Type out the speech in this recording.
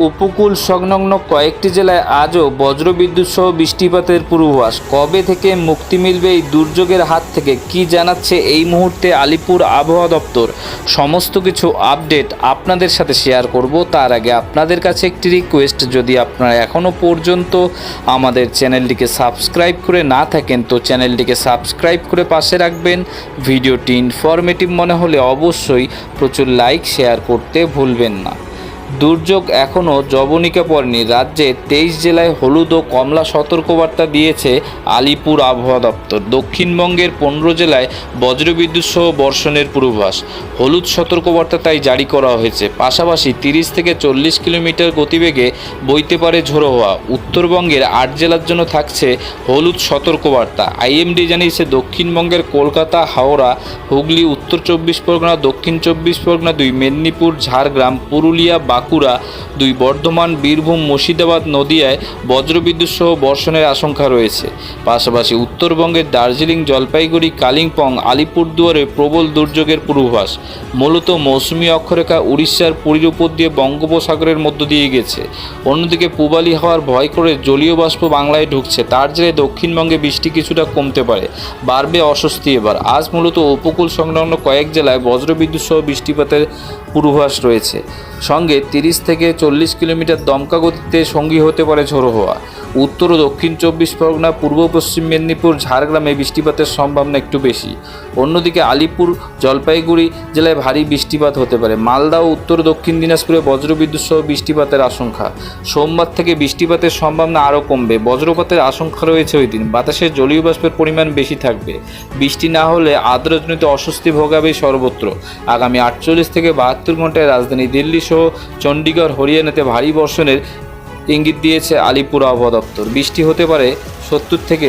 উপকূল সংলগ্ন কয়েকটি জেলায় আজও বজ্রবিদ্যুৎ সহ বৃষ্টিপাতের পূর্বাভাস। কবে থেকে মুক্তি মিলবে এই দুর্যোগের হাত থেকে কি জানাচ্ছে এই মুহূর্তে আলিপুর আবহাওয়া দপ্তর? সমস্ত কিছু আপডেট আপনাদের সাথে শেয়ার করব। তার আগে আপনাদের কাছে একটি রিকোয়েস্ট, যদি আপনারা এখনও পর্যন্ত আমাদের চ্যানেলটিকে সাবস্ক্রাইব করে না থাকেন, তো চ্যানেলটিকে সাবস্ক্রাইব করে পাশে রাখবেন। ভিডিওটি ইনফরমেটিভ মনে হলে অবশ্যই প্রচুর লাইক, শেয়ার করতে ভুলবেন না। দুর্যোগ এখনও জবনিকা পড়েনি। রাজ্যে তেইশ জেলায় হলুদ ও কমলা সতর্কবার্তা দিয়েছে আলিপুর আবহাওয়া দপ্তর। দক্ষিণবঙ্গের পনেরো জেলায় বজ্রবিদ্যুৎ সহ বর্ষণের পূর্বাভাস। হলুদ সতর্কবার্তা তাই জারি করা হয়েছে। পাশাপাশি তিরিশ থেকে চল্লিশ কিলোমিটার গতিবেগে বইতে পারে ঝোড়ো হওয়া। উত্তরবঙ্গের আট জেলার জন্য থাকছে হলুদ সতর্কবার্তা। আইএমডি জানিয়েছে, দক্ষিণবঙ্গের কলকাতা, হাওড়া, হুগলি, উত্তর চব্বিশ পরগনা, দক্ষিণ চব্বিশ পরগনা দুই, মেদিনীপুর, ঝাড়গ্রাম, পুরুলিয়া বাঁকুড়া। দুই বর্ধমান, বীরভূম, মুর্শিদাবাদ নদিয়ায় বজ্রবিদ্যুৎ সহ বর্ষণের আশঙ্কা রয়েছে। পাশাপাশি উত্তরবঙ্গের দার্জিলিং, জলপাইগুড়ি, কালিম্পং, আলিপুরদুয়ারে প্রবল দুর্যোগের পূর্বাভাস। মূলত মৌসুমি অক্ষরেখা উড়িষ্যার পুরীর উপর দিয়ে বঙ্গোপসাগরের মধ্য দিয়ে গেছে। অন্যদিকে পূবালি হওয়ার ভয় করে জলীয় বাষ্প বাংলায় ঢুকছে। তার জেরে দক্ষিণবঙ্গে বৃষ্টি কিছুটা কমতে পারে। বাড়বে অস্বস্তি এবার। আজ মূলত উপকূল সংলগ্ন কয়েক জেলায় বজ্রবিদ্যুৎ সহ বৃষ্টিপাতের পূর্বাভাস রয়েছে। সঙ্গে তিরিশ থেকে চল্লিশ কিলোমিটার দমকা গতিতে সঙ্গী হতে পারে ঝোড়ো হওয়া। উত্তর ও দক্ষিণ চব্বিশ পরগনা, পূর্ব পশ্চিম মেদিনীপুর, ঝাড়গ্রামে বৃষ্টিপাতের সম্ভাবনা একটু বেশি। অন্যদিকে আলিপুর, জলপাইগুড়ি জেলায় ভারী বৃষ্টিপাত হতে পারে। মালদা ও উত্তর দক্ষিণ দিনাজপুরে বজ্রবিদ্যুৎ সহ বৃষ্টিপাতের আশঙ্কা। সোমবার থেকে বৃষ্টিপাতের সম্ভাবনা আরও কমবে। বজ্রপাতের আশঙ্কা রয়েছে ওই দিন। বাতাসে জলীয় বাষ্পের পরিমাণ বেশি থাকবে। বৃষ্টি না হলে আর্দ্রজনিত অস্বস্তি ভোগাবে সর্বত্র। আগামী আটচল্লিশ থেকে বাহাত্তর ঘন্টায় রাজধানী দিল্লি সহ চণ্ডীগড় হরিয়ানাতে ভারী বর্ষণের ইঙ্গিত দিয়েছে আলিপুর আবহাওয়া দপ্তর। বৃষ্টি হতে পারে সত্তর থেকে